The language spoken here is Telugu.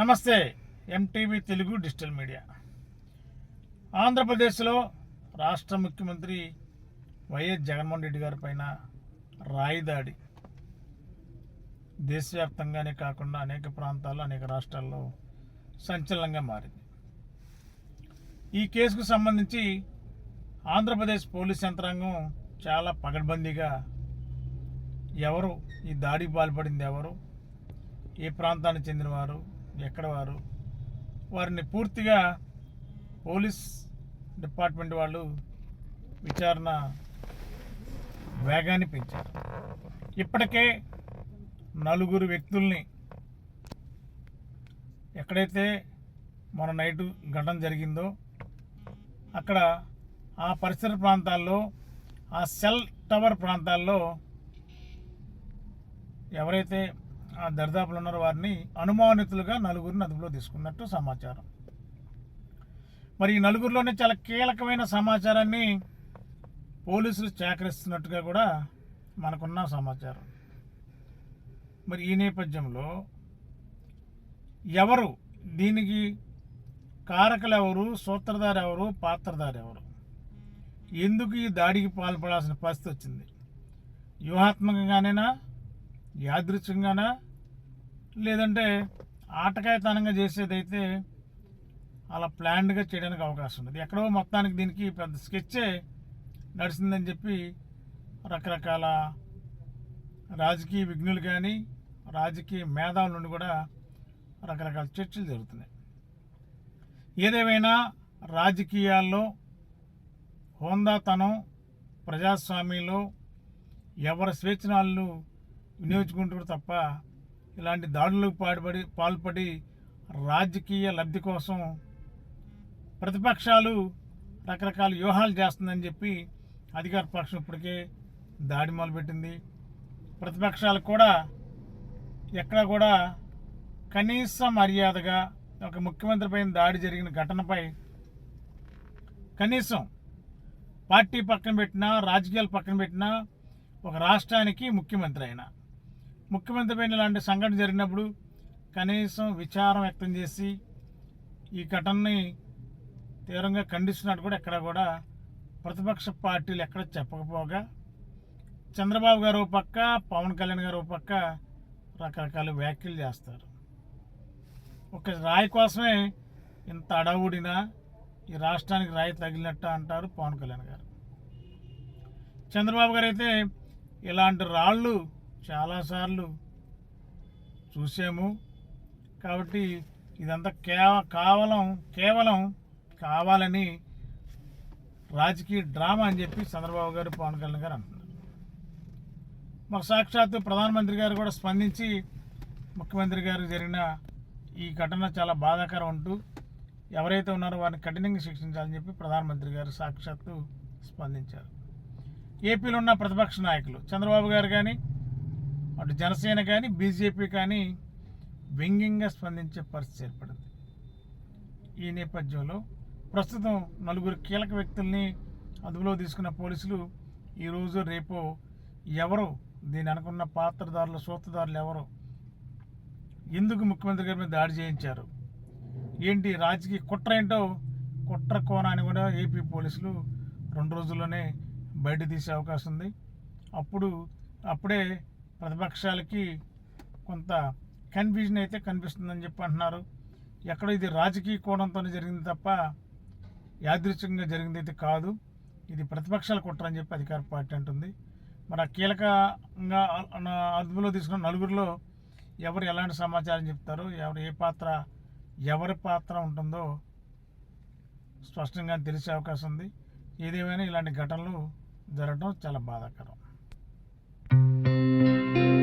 నమస్తే ఎంటీవీ తెలుగు డిజిటల్ మీడియా. ఆంధ్రప్రదేశ్లో రాష్ట్ర ముఖ్యమంత్రి వైఎస్ జగన్మోహన్ రెడ్డి గారి పైన రాయి దాడి దేశవ్యాప్తంగానే కాకుండా అనేక ప్రాంతాల్లో అనేక రాష్ట్రాల్లో సంచలనంగా మారింది. ఈ కేసుకు సంబంధించి ఆంధ్రప్రదేశ్ పోలీస్ యంత్రాంగం చాలా పగడ్బందీగా ఎవరు ఈ దాడికి పాల్పడింది ఎవరు ఏ ప్రాంతానికి చెందినవారు ఎక్కడ వారు? వారిని పూర్తిగా పోలీస్ డిపార్ట్మెంట్ వాళ్ళు విచారణ వేగాన్ని పెంచారు. ఇప్పటికే నలుగురు వ్యక్తుల్ని ఎక్కడైతే మన నైటు ఘటన జరిగిందో అక్కడ ఆ పరిసర ప్రాంతాల్లో ఆ సెల్ టవర్ ప్రాంతాల్లో ఎవరైతే దర్దాపులు ఉన్న వారిని అనుమానితులుగా నలుగురిని అదుపులో తీసుకున్నట్టు సమాచారం. మరి ఈ నలుగురిలోనే చాలా కీలకమైన సమాచారాన్ని పోలీసులు సేకరిస్తున్నట్టుగా కూడా మనకున్న సమాచారం. మరి ఈ నేపథ్యంలో ఎవరు? దీనికి కారకులు ఎవరు? సూత్రధారు ఎవరు? పాత్రధారు ఎవరు? ఎందుకు ఈ దాడికి పాల్పడాల్సిన పరిస్థితి వచ్చింది? వ్యూహాత్మకంగానేనా? యాదృచ్ఛికంగానా? లేదంటే ఆటకాయతనంగా చేసేదైతే అలా ప్లాన్డ్గా చేయడానికి అవకాశం ఉంది ఎక్కడో మొత్తానికి దీనికి పెద్ద స్కెచ్చే నడిచిందని చెప్పి రకరకాల రాజకీయ విఘ్నులు కానీ రాజకీయ మేధావుల నుండి కూడా రకరకాల చర్చలు జరుగుతున్నాయి. ఏదేమైనా రాజకీయాల్లో హోందాతనం ప్రజాస్వామ్యంలో ఎవరి స్వేచ్ఛనాలు వినియోగించుకుంటారు తప్ప ఇలాంటి దాడులకు పాల్పడి పాల్పడి రాజకీయ లబ్ధి కోసం ప్రతిపక్షాలు రకరకాల వ్యూహాలు చేస్తుందని చెప్పి అధికార పక్షం ఇప్పటికే దాడి మొదలుపెట్టింది. ప్రతిపక్షాలు కూడా ఎక్కడ కూడా కనీస మర్యాదగా ఒక ముఖ్యమంత్రి పైన దాడి జరిగిన ఘటనపై కనీసం పార్టీ పక్కన పెట్టినా రాజకీయాలు పక్కన పెట్టినా ఒక రాష్ట్రానికి ముఖ్యమంత్రి అయినా ముఖ్యమంత్రి పైన ఇలాంటి సంఘటన జరిగినప్పుడు కనీసం విచారం వ్యక్తం చేసి ఈ ఘటనని తీవ్రంగా ఖండిస్తున్నట్టు కూడా ఎక్కడ కూడా ప్రతిపక్ష పార్టీలు ఎక్కడ చెప్పకపోగా చంద్రబాబు గారు ఓ పక్క పవన్ కళ్యాణ్ గారు ఓ పక్క రకరకాల వ్యాఖ్యలు చేస్తారు. ఒక రాయి కోసమే ఇంత అడవుడినా ఈ రాష్ట్రానికి రాయి తగిలినట్టు అంటారు పవన్ కళ్యాణ్ గారు. చంద్రబాబు గారు అయితే ఇలాంటి రాళ్ళు చాలాసార్లు చూసాము. కాబట్టి ఇదంతా కేవ కేవలం కేవలం కావాలని రాజకీయ డ్రామా అని చెప్పి చంద్రబాబు గారు పవన్ కళ్యాణ్ గారు అంటున్నారు. మరి సాక్షాత్తు ప్రధానమంత్రి గారు కూడా స్పందించి ముఖ్యమంత్రి గారు జరిగిన ఈ ఘటన చాలా బాధాకరం అంటూ ఎవరైతే ఉన్నారో వారిని కఠినంగా శిక్షించాలని చెప్పి ప్రధానమంత్రి గారు సాక్షాత్తు స్పందించారు. ఏపీలో ఉన్న ప్రతిపక్ష నాయకులు చంద్రబాబు గారు కానీ అటు జనసేన కానీ బీజేపీ కానీ వ్యంగ్యంగా స్పందించే పరిస్థితి ఏర్పడింది. ఈ నేపథ్యంలో ప్రస్తుతం నలుగురు కీలక వ్యక్తుల్ని అదుపులో తీసుకున్న పోలీసులు ఈరోజు రేపు ఎవరు దీని అనుకున్న పాత్రదారులు సూత్రధారులు ఎవరు ఎందుకు ముఖ్యమంత్రి గారి మీద దాడి చేయించారు? ఏంటి రాజకీయ కుట్ర ఏంటో? కుట్ర కోణాన్ని కూడా ఏపీ పోలీసులు రెండు రోజుల్లోనే బయట తీసే అవకాశం ఉంది. అప్పుడు అప్పుడే ప్రతిపక్షాలకి కొంత కన్ఫ్యూజన్ అయితే కనిపిస్తుందని చెప్పి అంటున్నారు. ఎక్కడో ఇది రాజకీయ కోణంతోనే జరిగింది తప్ప యాదృచ్ఛికంగా జరిగింది అయితే కాదు. ఇది ప్రతిపక్షాల కుట్రని చెప్పి అధికార పార్టీ అంటుంది. మరి ఆ కీలకంగా అదుపులో తీసుకున్న నలుగురిలో ఎవరు ఎలాంటి సమాచారం చెప్తారు? ఎవరు ఏ పాత్ర ఎవరి పాత్ర ఉంటుందో స్పష్టంగా తెలిసే అవకాశం ఉంది. ఏదేమైనా ఇలాంటి ఘటనలు జరగడం చాలా బాధాకరం.